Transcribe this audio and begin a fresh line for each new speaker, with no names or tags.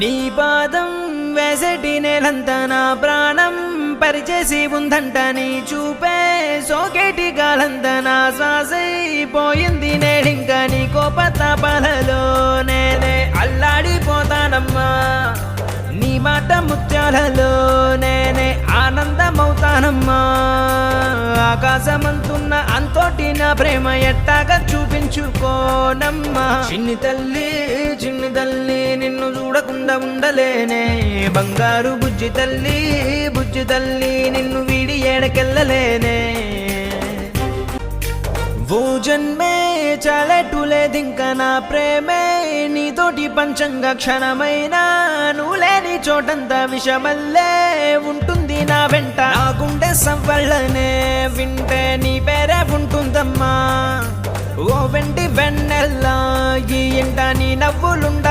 నీ పాదం వెసటి నేలంతా నా ప్రాణం పరిచేసి ఉందంట నీ చూపే సోకేటి గాలంత నా శ్వాసైపోయింది నేడింక నీ కోపతాపాలలో నేనే అల్లాడిపోతానమ్మా. నీ మాట ముత్యాలలో నేనే ఆనందమవుతానమ్మా. ఆకాశమంతున్న అంతోటి నా ప్రేమ ఎట్టాగా చూపించుకోనమ్మా. చిన్ని తల్లి చూడకుండా ఉండలేనే. బంగారు బుజ్జి తల్లి బుజ్జి తల్లి నిన్ను వీడి ఏడకెళ్ళలేనే. ఓ జన్మే చాలెట్టులేదింక నా ప్రేమే నీతోటి పంచంగా క్షణమైనా నువ్వు లేని చోటంతా విషమల్లే ఉంటుంది నా వెంట. నా గుండె సవ్వళ్ళనే వింటే నీ పేరే ఉంటుందమ్మా. ఓ వెంటి వెన్నెల్లా ఈ ఇంట నీ నవ్వులుండ